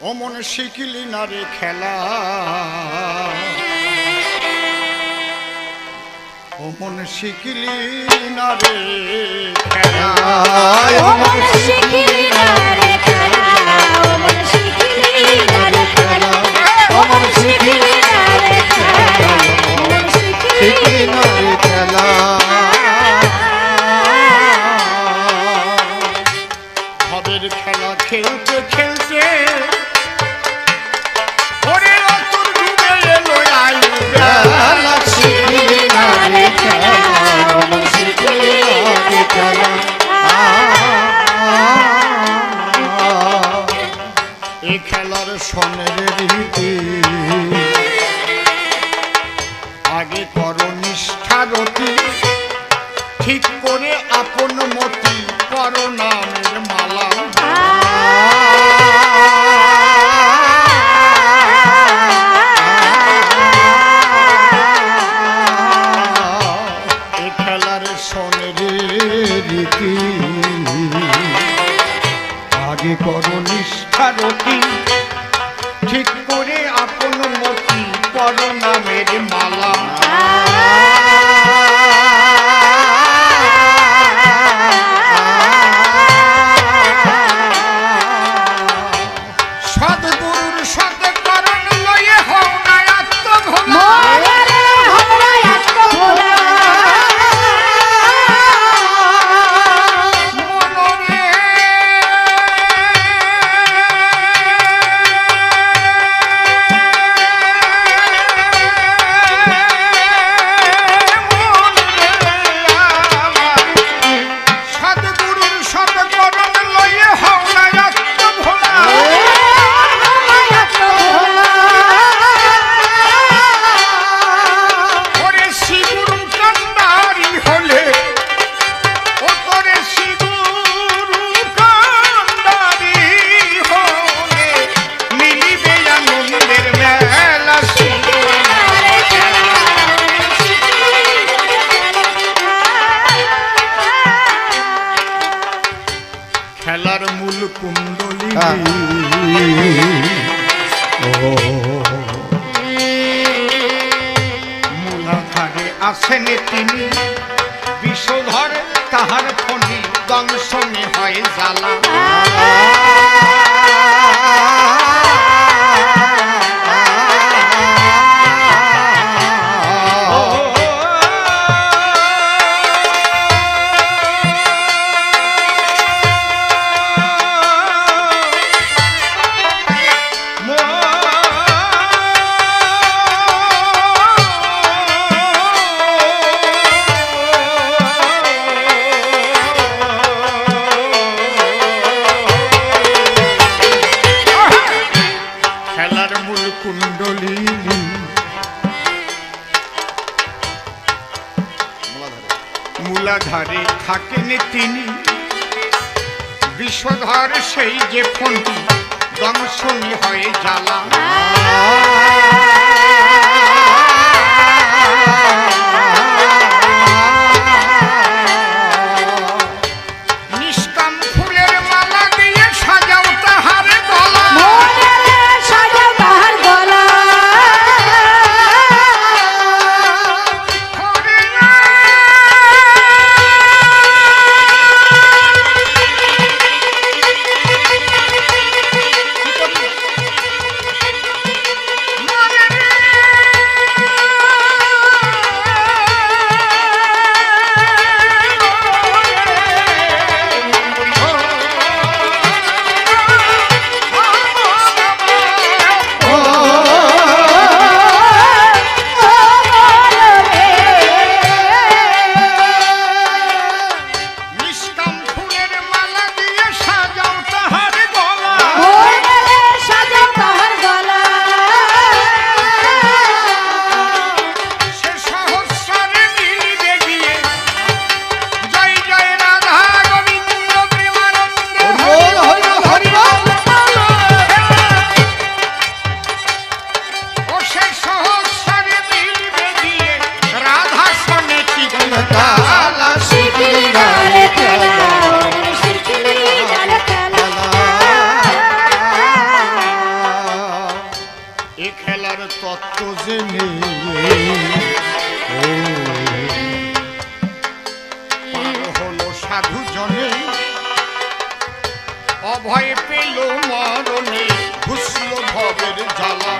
অমন শিখিলি না রে খেলা। অমন শিখিলি না রে খেলা। অমন শিখিলি না রে He. খেলার মূল কুণ্ডলী মূলাধারে আসেন তিনি। বিষধর তাহার ফণি দংশনে হয় জ্বালা। তার মূল কুণ্ডলিনী মূলাধারে থাকেন তিনি। বিশ্বধর সেই যে ফোন দংশনী হয়ে জ্বালা। সাধু জনে অভয় পেল মরণে ঘুষল ভবের জ্বালা।